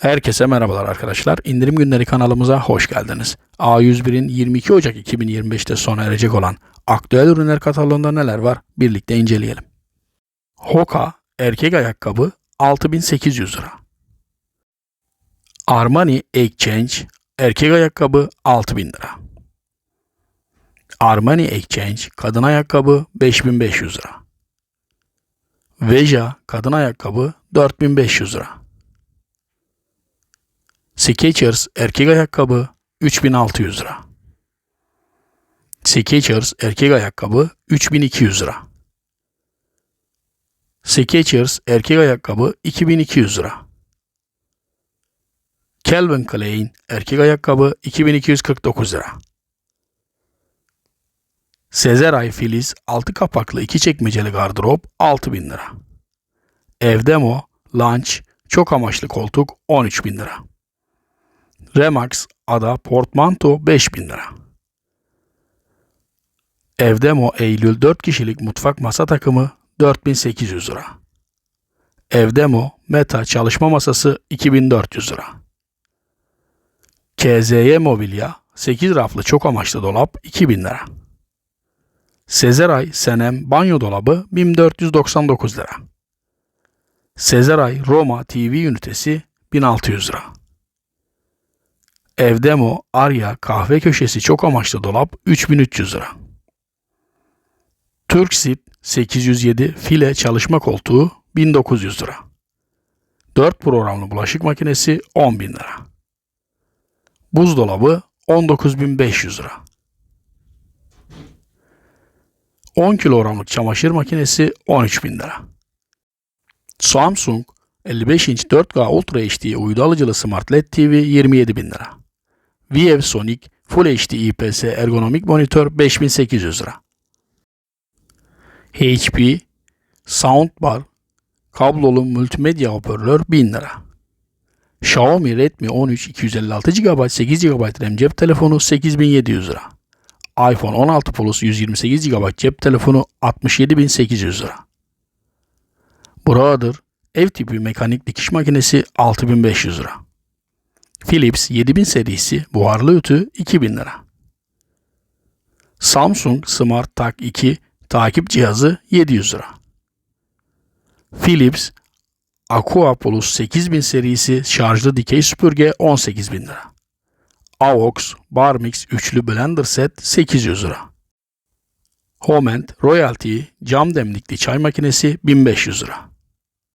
Herkese merhabalar arkadaşlar. İndirim günleri kanalımıza hoş geldiniz. A101'in 22 Ocak 2025'te sona erecek olan aktüel ürünler kataloğunda neler var birlikte inceleyelim. Hoka erkek ayakkabı 6800 lira. Armani Exchange erkek ayakkabı 6000 lira. Armani Exchange kadın ayakkabı 5500 lira. Veja kadın ayakkabı 4500 lira. Skechers erkek ayakkabı 3600 lira. Skechers erkek ayakkabı 3200 lira. Skechers erkek ayakkabı 2200 lira. Calvin Klein erkek ayakkabı 2249 lira. Sezeray Filiz altı kapaklı iki çekmeceli gardırop 6000 lira. Evdemo Lunch çok amaçlı koltuk 13000 lira. Remax Ada Portmanto 5000 lira. Evdemo Eylül 4 kişilik mutfak masa takımı 4800 lira. Evdemo Meta çalışma masası 2400 lira. KZY Mobilya 8 raflı çok amaçlı dolap 2000 lira. Sezeray Senem banyo dolabı 1499 lira. Sezeray Roma TV ünitesi 1600 lira. Evdemo Arya kahve köşesi çok amaçlı dolap 3300 lira. Turksit 807 file çalışma koltuğu 1900 lira. 4 programlı bulaşık makinesi 10.000 lira. Buzdolabı 19.500 lira. 10 kilogramlık çamaşır makinesi 13.000 lira. Samsung 55 inç 4K Ultra HD uydu alıcılı Smart LED TV 27.000 lira. VF Sonic Full HD IPS ergonomik monitör 5800 lira. HP Soundbar kablolu multimedya hoparlör 1000 lira. Xiaomi Redmi 13 256 GB 8 GB RAM cep telefonu 8700 lira. iPhone 16 Plus 128 GB cep telefonu 67800 lira. Brother ev tipi mekanik dikiş makinesi 6500 lira. Philips 7000 serisi buharlı ütü 2000 lira. Samsung Smart Tak 2 takip cihazı 700 lira. Philips Aqua Plus 8000 serisi şarjlı dikey süpürge 18000 lira. Avox Barmix üçlü blender set 800 lira. Homent Royalty cam demlikli çay makinesi 1500 lira.